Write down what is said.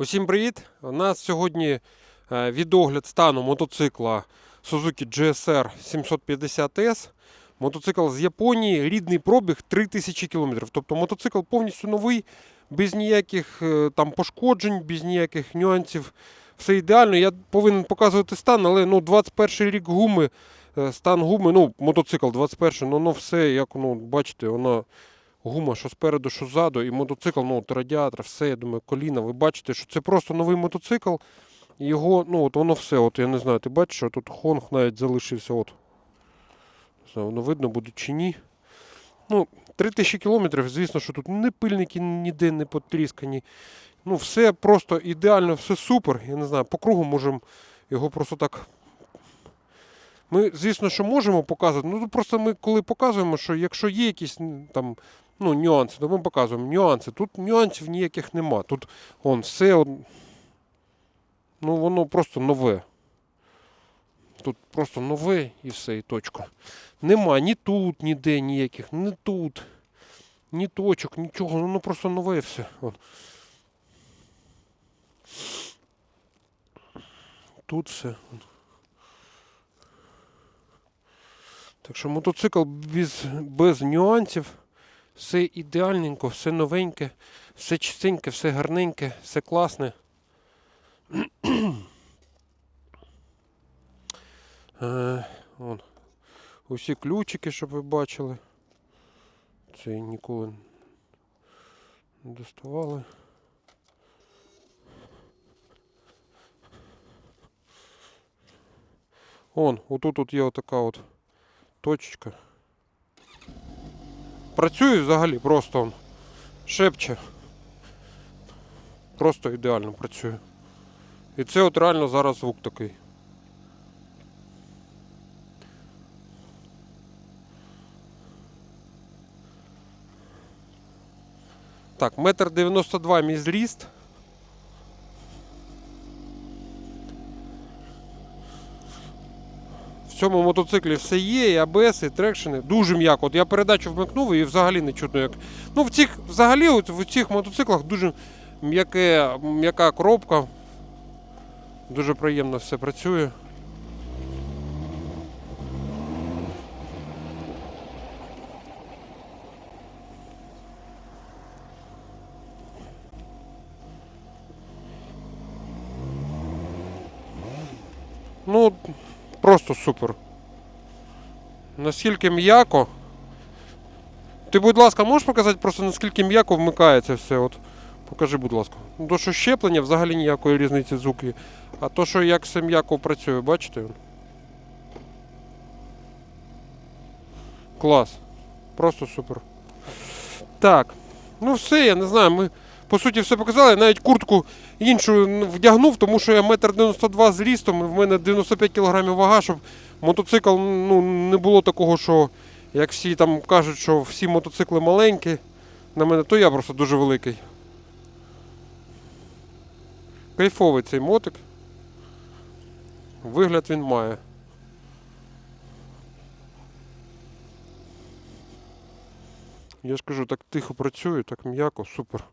Усім привіт! У нас сьогодні е, відогляд стану мотоцикла Suzuki GSR 750S. Мотоцикл з Японії, рідний пробіг 3000 км. Тобто мотоцикл повністю новий, без ніяких е, там пошкоджень, без ніяких нюансів. Все ідеально. Я повинен показувати стан, але ну, 21 рік гуми, е, стан гуми, ну, мотоцикл 21, ну, воно все, як ну, бачите, воно гума, що спереду, що ззаду, і мотоцикл, ну, от радіатор, все, я думаю, коліна. Ви бачите, що це просто новий мотоцикл. І Його, ну, от воно все, от я не знаю, ти бачиш, що тут хонг навіть залишився. От. Не знаю, воно видно буде чи ні. Ну, 3000 кілометрів, звісно, що тут не пильники ніде не потріскані. Ну, все просто ідеально, все супер. Я не знаю, по кругу можемо його просто так. Ми, звісно, що можемо показувати. Ну, просто ми коли показуємо, що якщо є якісь там ну, нюанси, то ми показуємо нюанси. Тут нюансів ніяких нема. Тут он, все. он, Ну, воно просто нове. Тут просто нове і все, і точка. Нема ні тут, ніде ніяких, ні тут, ні точок, нічого. Воно просто нове і все. От. Тут все. Так що мотоцикл без, без нюансів. Все ідеальненько, все новеньке, все чистеньке, все гарненьке, все класне. Е, вон. Усі ключики, щоб ви бачили. Це ніколи не доставали. Вон, отут тут є отака от точечка. Працює взагалі просто он. Шепче. Просто ідеально працює. І це от реально зараз звук такий. Так, метр дев'яносто два мій зріст. В цьому мотоциклі все є, і АБС, і трекшени. Дуже м'яко. От я передачу вмикнув і взагалі не чутно як. Ну, в цих, взагалі, от в цих мотоциклах дуже м'яке, м'яка коробка. Дуже приємно все працює. Ну, просто супер. Наскільки м'яко. Ти, будь ласка, можеш показати просто наскільки м'яко вмикається все? От. Покажи, будь ласка. Ну, То, що щеплення, взагалі ніякої різниці звуки. А то, що як все м'яко працює, бачите? Клас. Просто супер. Так. Ну все, я не знаю. Ми по суті все показали. Навіть куртку іншу вдягнув, тому що я метр 92 зрістом, і в мене 95 кг вага, щоб мотоцикл ну, не було такого, що як всі там кажуть, що всі мотоцикли маленькі на мене, то я просто дуже великий. Кайфовий цей мотик. Вигляд він має. Я ж кажу, так тихо працює, так м'яко, супер.